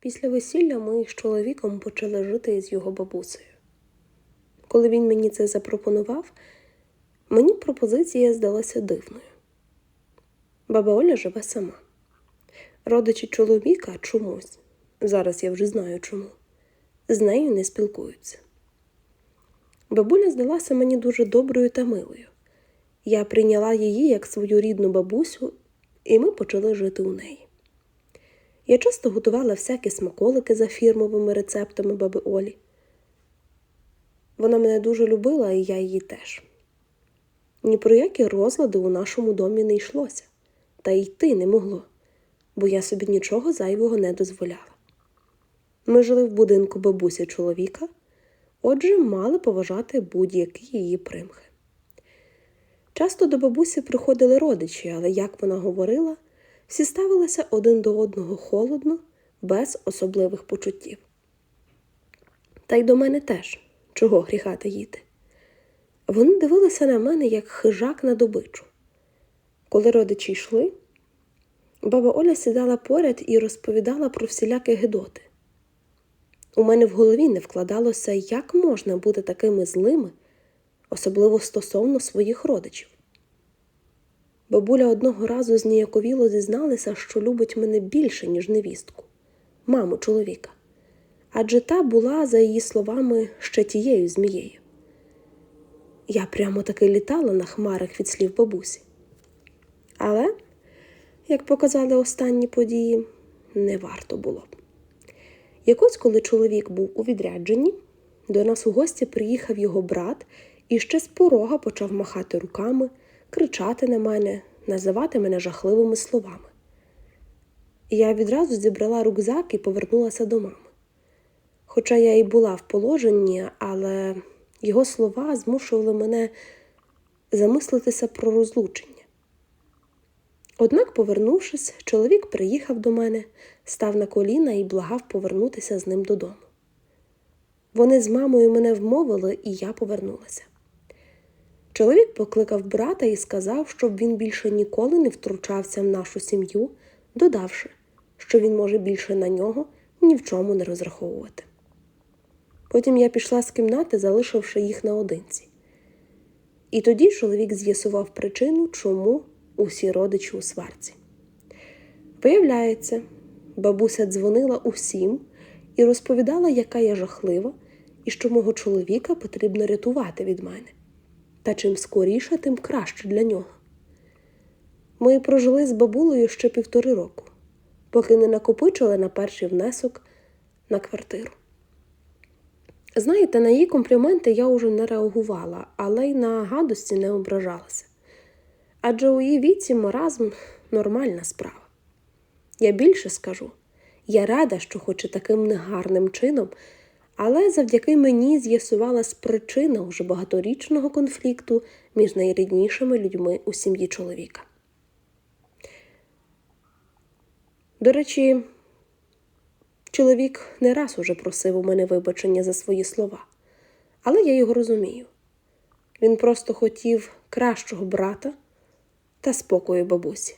Після весілля ми з чоловіком почали жити з його бабусею. Коли він мені це запропонував, мені пропозиція здалася дивною. Баба Оля живе сама. Родичі чоловіка чомусь, зараз я вже знаю чому, з нею не спілкуються. Бабуля здалася мені дуже доброю та милою. Я прийняла її як свою рідну бабусю, і ми почали жити у неї. Я часто готувала всякі смаколики за фірмовими рецептами баби Олі. Вона мене дуже любила, і я її теж. Ні про які розлади у нашому домі не йшлося, та йти не могло, бо я собі нічого зайвого не дозволяла. Ми жили в будинку бабусі чоловіка, отже, мали поважати будь-які її примхи. Часто до бабусі приходили родичі, але, як вона говорила, всі ставилися один до одного холодно, без особливих почуттів. Та й до мене теж, чого гріха таїти. Вони дивилися на мене як хижак на добичу. Коли родичі йшли, баба Оля сідала поряд і розповідала про всілякі гидоти. У мене в голові не вкладалося, як можна бути такими злими, особливо стосовно своїх родичів. Бабуля одного разу зніяковіло зізналася, що любить мене більше, ніж невістку, маму чоловіка. Адже та була, за її словами, ще тією змією. Я прямо таки літала на хмарах від слів бабусі. Але, як показали останні події, не варто було б. Якось, коли чоловік був у відрядженні, до нас у гості приїхав його брат і ще з порога почав махати руками, кричати на мене, називати мене жахливими словами. Я відразу зібрала рюкзак і повернулася до мами. Хоча я і була в положенні, але його слова змушували мене замислитися про розлучення. Однак, повернувшись, чоловік приїхав до мене, став на коліна і благав повернутися з ним додому. Вони з мамою мене вмовили, і я повернулася. Чоловік покликав брата і сказав, щоб він більше ніколи не втручався в нашу сім'ю, додавши, що він може більше на нього ні в чому не розраховувати. Потім я пішла з кімнати, залишивши їх наодинці. І тоді чоловік з'ясував причину, чому усі родичі у сварці. Виявляється, бабуся дзвонила усім і розповідала, яка я жахлива, і що мого чоловіка потрібно рятувати від мене. Та чим скоріше, тим краще для нього. Ми прожили з бабулею ще півтори року, поки не накопичили на перший внесок на квартиру. Знаєте, на її компліменти я уже не реагувала, але й на гадості не ображалася. Адже у її віці маразм нормальна справа. Я більше скажу я рада, що хоч і таким негарним чином, але завдяки мені з'ясувалась причина уже багаторічного конфлікту між найріднішими людьми у сім'ї чоловіка. До речі, чоловік не раз уже просив у мене вибачення за свої слова, але я його розумію. Він просто хотів кращого брата та спокою бабусі.